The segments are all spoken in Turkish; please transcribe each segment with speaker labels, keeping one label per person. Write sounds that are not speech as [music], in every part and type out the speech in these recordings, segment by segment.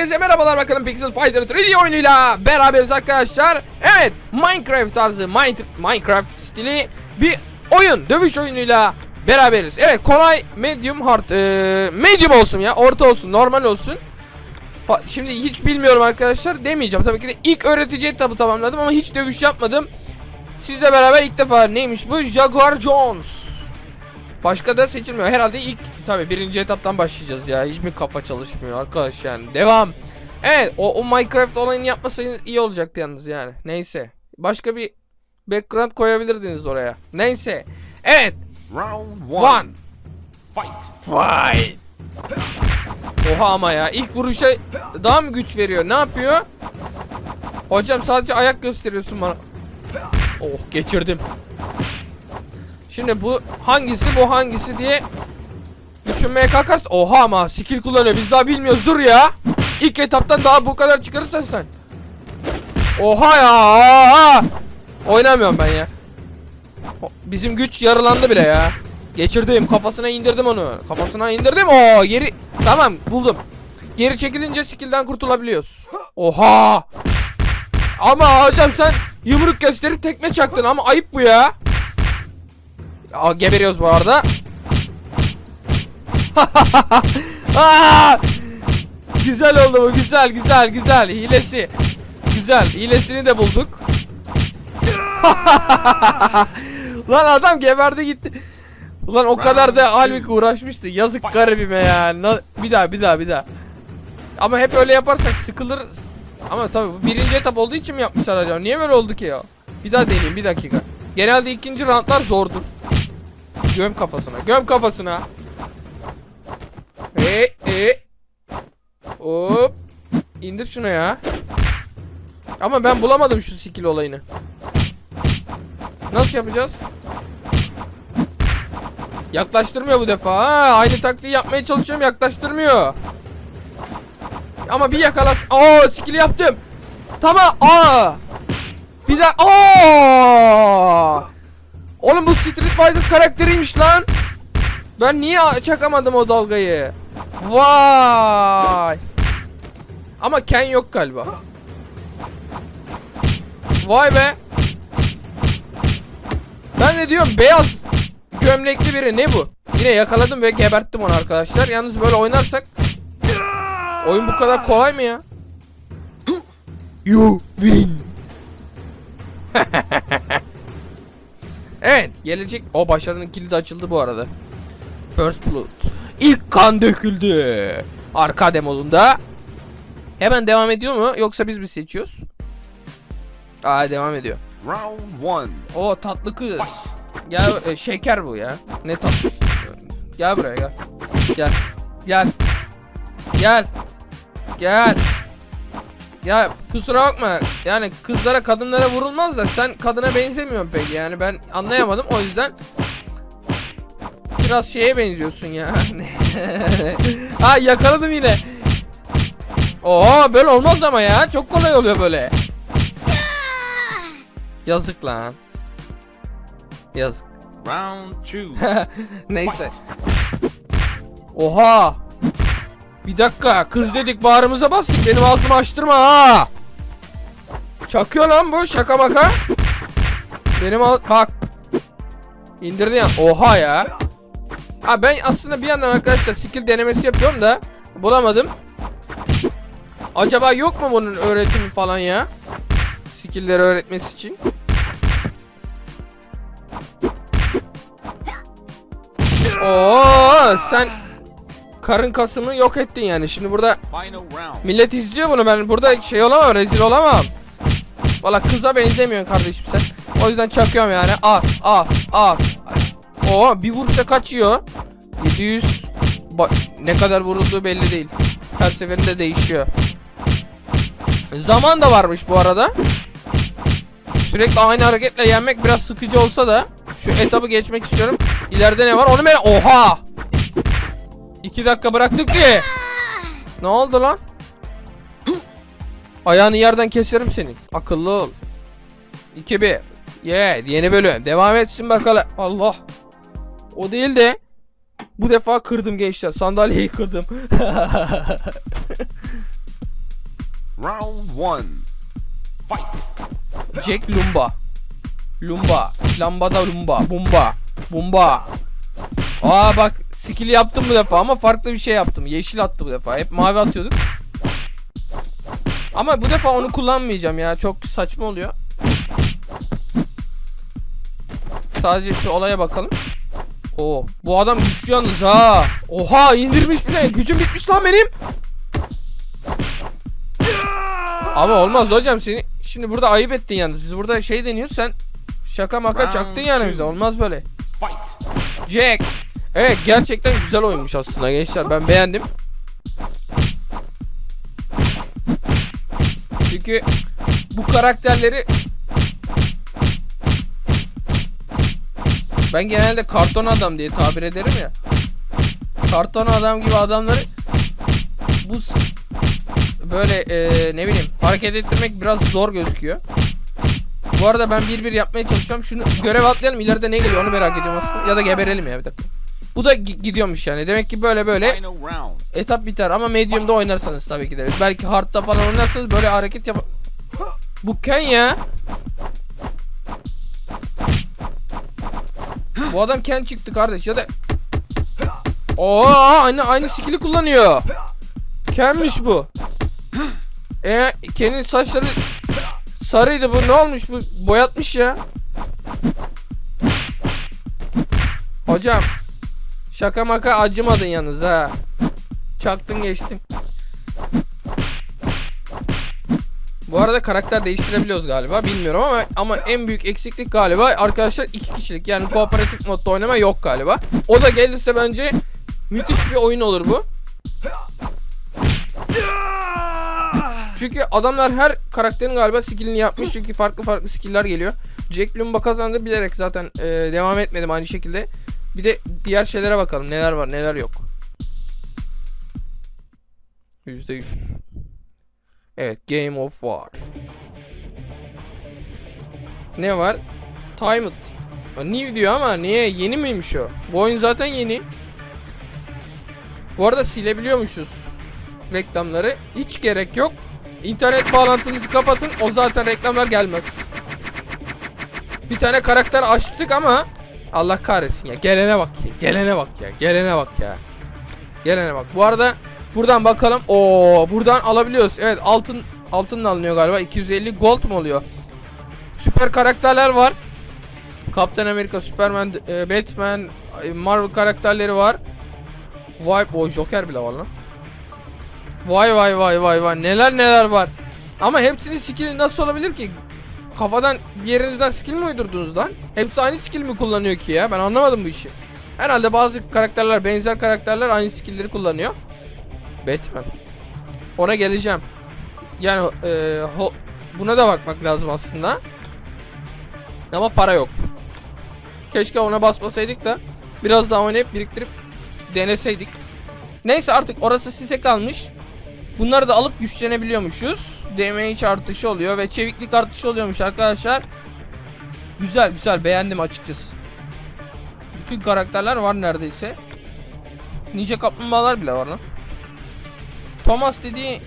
Speaker 1: Herkese merhabalar bakalım Pixel Fighter 3D oyunuyla beraberiz arkadaşlar. Evet Minecraft tarzı Min- Minecraft stili bir oyun dövüş oyunuyla beraberiz. Evet kolay medium hard eee, medium olsun ya orta olsun normal olsun. Fa- Şimdi hiç bilmiyorum arkadaşlar demeyeceğim tabii ki de ilk öğretici etabı tamamladım ama hiç dövüş yapmadım. Sizle beraber ilk defa neymiş bu Jaguar Jones. Başka da seçilmiyor. Herhalde ilk tabi birinci etaptan başlayacağız ya. Hiç mi kafa çalışmıyor arkadaş yani. Devam. Evet o, o Minecraft olayını yapmasaydınız iyi olacaktı yalnız yani. Neyse. Başka bir background koyabilirdiniz oraya. Neyse. Evet.
Speaker 2: Round
Speaker 1: One.
Speaker 2: one. Fight.
Speaker 1: Fight. Oha ama ya. ilk vuruşa daha mı güç veriyor? Ne yapıyor? Hocam sadece ayak gösteriyorsun bana. Oh geçirdim. Şimdi bu hangisi bu hangisi diye düşünmeye kalkarsa oha ama skill kullanıyor. Biz daha bilmiyoruz. Dur ya. İlk etaptan daha bu kadar çıkarırsan sen. Oha ya. Oynamıyorum ben ya. Bizim güç yarılandı bile ya. Geçirdim. Kafasına indirdim onu. Kafasına indirdim. O geri. Tamam buldum. Geri çekilince skill'den kurtulabiliyoruz. Oha. Ama hocam sen yumruk gösterip tekme çaktın ama ayıp bu ya Aa, geberiyoruz bu arada. [laughs] Aa! Güzel oldu bu güzel güzel güzel hilesi. Güzel hilesini de bulduk. [laughs] Lan adam geberdi gitti. Ulan o kadar da halbuki uğraşmıştı. Yazık garibime ya. Na- Bir daha bir daha bir daha. Ama hep öyle yaparsak sıkılırız. Ama tabii bu birinci etap olduğu için mi yapmışlar acaba? Niye böyle oldu ki ya? Bir daha deneyeyim bir dakika. Genelde ikinci roundlar zordur. Göm kafasına. Göm kafasına. E e. Hop. İndir şunu ya. Ama ben bulamadım şu skill olayını. Nasıl yapacağız? Yaklaştırmıyor bu defa. Ha, aynı taktiği yapmaya çalışıyorum yaklaştırmıyor. Ama bir yakalas. Oo skill yaptım. Tamam. Aa. Bir de aa. Oğlum bu Street Fighter karakteriymiş lan. Ben niye çakamadım o dalgayı? Vay. Ama Ken yok galiba. Vay be. Ben de diyorum beyaz gömlekli biri ne bu? Yine yakaladım ve geberttim onu arkadaşlar. Yalnız böyle oynarsak oyun bu kadar kolay mı ya? You win. [laughs] Evet gelecek o başarının kilidi açıldı bu arada. First Blood. İlk kan döküldü. Arka modunda. Hemen devam ediyor mu yoksa biz mi seçiyoruz? Aa devam ediyor.
Speaker 2: Round one.
Speaker 1: O tatlı kız. Gel e, şeker bu ya. Ne tatlı. Gel buraya gel. Gel. Gel. Gel. Gel. Ya kusura bakma. Yani kızlara kadınlara vurulmaz da sen kadına benzemiyorsun peki. Yani ben anlayamadım o yüzden biraz şeye benziyorsun ya. [laughs] ha yakaladım yine. Oo böyle olmaz ama ya. Çok kolay oluyor böyle. Yazık lan. Yazık.
Speaker 2: Round two. [laughs]
Speaker 1: Neyse. Oha. Bir dakika. Kız dedik bağrımıza bastık. Benim ağzımı açtırma ha. Çakıyor lan bu şaka maka. Benim ağ- bak. İndirdi ya. Oha ya. Ha ben aslında bir yandan arkadaşlar skill denemesi yapıyorum da bulamadım. Acaba yok mu bunun öğretimi falan ya? Skill'leri öğretmesi için. Oo sen karın kasımı yok ettin yani. Şimdi burada millet izliyor bunu. Ben burada şey olamam, rezil olamam. Valla kıza benzemiyorsun kardeşim sen. O yüzden çakıyorum yani. A a a. Oo bir vuruşta kaçıyor. 700 Ba- ne kadar vurulduğu belli değil. Her seferinde değişiyor. Zaman da varmış bu arada. Sürekli aynı hareketle yenmek biraz sıkıcı olsa da şu etabı geçmek istiyorum. İleride ne var onu merak... Oha! 2 dakika bıraktık ki. Ne oldu lan? Ayağını yerden keserim senin. Akıllı ol. 2-1. Yeah, yeni bölüm. Devam etsin bakalım. Allah. O değil de bu defa kırdım gençler. Sandalyeyi kırdım. [laughs]
Speaker 2: Round one. Fight.
Speaker 1: Jack Lumba. Lumba. Lambada Lumba. Bumba. Bumba. Aa bak skill yaptım bu defa ama farklı bir şey yaptım. Yeşil attı bu defa. Hep mavi atıyorduk. Ama bu defa onu kullanmayacağım ya. Çok saçma oluyor. Sadece şu olaya bakalım. Oo, bu adam güçlü yalnız ha. Oha indirmiş bile. Gücüm bitmiş lan benim. Ama olmaz hocam seni şimdi burada ayıp ettin yalnız. Biz burada şey deniyoruz sen şaka maka çaktın yani bize. Olmaz böyle.
Speaker 2: Fight.
Speaker 1: Jack. Evet gerçekten güzel oyunmuş aslında gençler. Ben beğendim. Çünkü bu karakterleri ben genelde karton adam diye tabir ederim ya. Karton adam gibi adamları bu böyle e, ne bileyim hareket ettirmek biraz zor gözüküyor. Bu arada ben bir bir yapmaya çalışıyorum. Şunu görev atlayalım. İleride ne geliyor onu merak ediyorum aslında. Ya da geberelim ya bir dakika. Bu da gi- gidiyormuş yani. Demek ki böyle böyle etap biter ama medium'da oynarsanız tabii ki de. Belki hard'da falan oynarsanız böyle hareket yap. Bu Ken ya. Bu adam Ken çıktı kardeş ya da Oo aynı aynı skill'i kullanıyor. Ken'miş bu. E Ken'in saçları sarıydı bu ne olmuş bu boyatmış ya. Hocam şaka maka acımadın yalnız ha. Çaktın geçtin. Bu arada karakter değiştirebiliyoruz galiba bilmiyorum ama ama en büyük eksiklik galiba arkadaşlar iki kişilik yani kooperatif modda oynama yok galiba. O da gelirse bence müthiş bir oyun olur bu. Çünkü adamlar her karakterin galiba skillini yapmış çünkü farklı farklı skill'ler geliyor. Jack Lumba kazandı bilerek zaten e, devam etmedim aynı şekilde. Bir de diğer şeylere bakalım neler var neler yok. %100. Evet Game of War. Ne var? Timed. New diyor ama niye? Yeni miymiş o? Bu oyun zaten yeni. Bu arada silebiliyormuşuz reklamları. Hiç gerek yok. İnternet bağlantınızı kapatın. O zaten reklamlar gelmez. Bir tane karakter açtık ama Allah kahretsin ya. Gelene bak ya. Gelene bak ya. Gelene bak ya. Gelene bak. Bu arada buradan bakalım. Oo, buradan alabiliyoruz. Evet, altın altınla alınıyor galiba. 250 gold mu oluyor? Süper karakterler var. Kaptan Amerika, Superman, e, Batman, e, Marvel karakterleri var. Vay, o Joker bile var lan. Vay vay vay vay vay neler neler var. Ama hepsinin skill'i nasıl olabilir ki? Kafadan bir yerinizden skill mi uydurdunuz lan? Hepsi aynı skill mi kullanıyor ki ya? Ben anlamadım bu işi. Herhalde bazı karakterler, benzer karakterler aynı skill'leri kullanıyor. Batman. Ona geleceğim. Yani e, ho- buna da bakmak lazım aslında. Ama para yok. Keşke ona basmasaydık da biraz daha oynayıp biriktirip deneseydik. Neyse artık orası size kalmış. Bunları da alıp güçlenebiliyormuşuz. Damage artışı oluyor ve çeviklik artışı oluyormuş arkadaşlar. Güzel güzel beğendim açıkçası. Bütün karakterler var neredeyse. Ninja kaplumbağalar bile var lan. Thomas dediği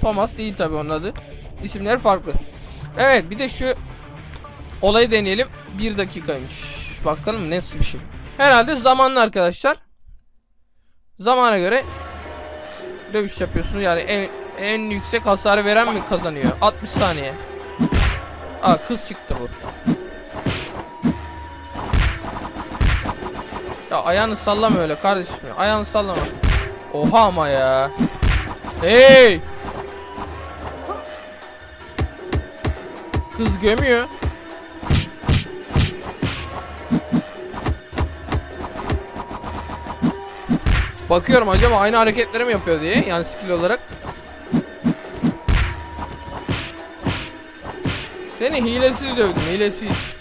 Speaker 1: Thomas değil tabi onun adı. İsimleri farklı. Evet bir de şu olayı deneyelim. Bir dakikaymış. Bakalım nasıl bir şey. Herhalde zamanlı arkadaşlar. Zamana göre dövüş yapıyorsun. Yani en, en yüksek hasarı veren mi kazanıyor? 60 saniye. Aa kız çıktı bu. Ya ayağını sallama öyle kardeşim ya. Ayağını sallama. Oha ama ya. Hey! Kız gömüyor. Bakıyorum acaba aynı hareketleri mi yapıyor diye yani skill olarak. Seni hilesiz dövdüm hilesiz.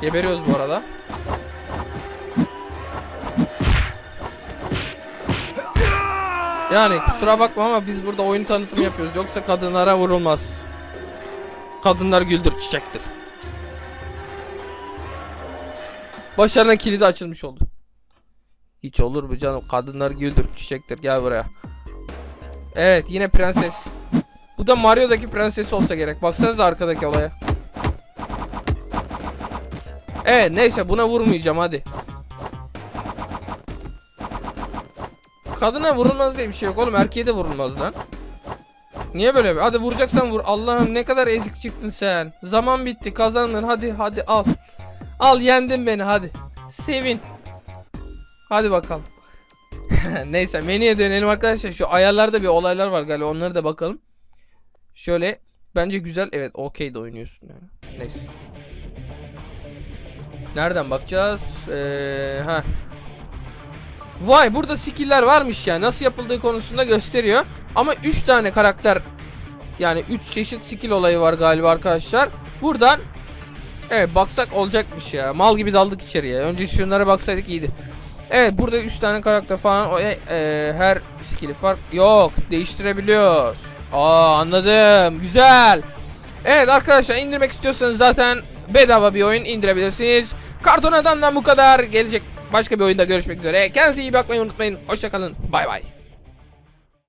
Speaker 1: Geberiyoruz bu arada. Yani kusura bakma ama biz burada oyun tanıtımı yapıyoruz. Yoksa kadınlara vurulmaz. Kadınlar güldür çiçektir. Başarının kilidi açılmış oldu. Hiç olur mu canım? Kadınlar güldür çiçektir. Gel buraya. Evet yine prenses. Bu da Mario'daki prenses olsa gerek. Baksanıza arkadaki olaya. Evet neyse buna vurmayacağım hadi. Kadına vurulmaz diye bir şey yok oğlum erkeğe de vurulmaz lan. Niye böyle? Hadi vuracaksan vur. Allah'ım ne kadar ezik çıktın sen. Zaman bitti kazandın hadi hadi al. Al yendin beni hadi. Sevin. Hadi bakalım. [laughs] Neyse menüye dönelim arkadaşlar. Şu ayarlarda bir olaylar var galiba onları da bakalım. Şöyle bence güzel. Evet okey de oynuyorsun yani. Neyse. Nereden bakacağız? Ee, ha. Vay burada skill'ler varmış ya. Nasıl yapıldığı konusunda gösteriyor. Ama 3 tane karakter yani 3 çeşit skill olayı var galiba arkadaşlar. Buradan Evet baksak olacakmış ya. Mal gibi daldık içeriye. Önce şunlara baksaydık iyiydi. Evet burada 3 tane karakter falan o, e, e, her skill'i fark yok değiştirebiliyoruz. Aa anladım. Güzel. Evet arkadaşlar indirmek istiyorsanız zaten bedava bir oyun indirebilirsiniz. Karton Adam'dan bu kadar. Gelecek başka bir oyunda görüşmek üzere. Kendinize iyi bakmayı unutmayın. Hoşçakalın. Bay bay.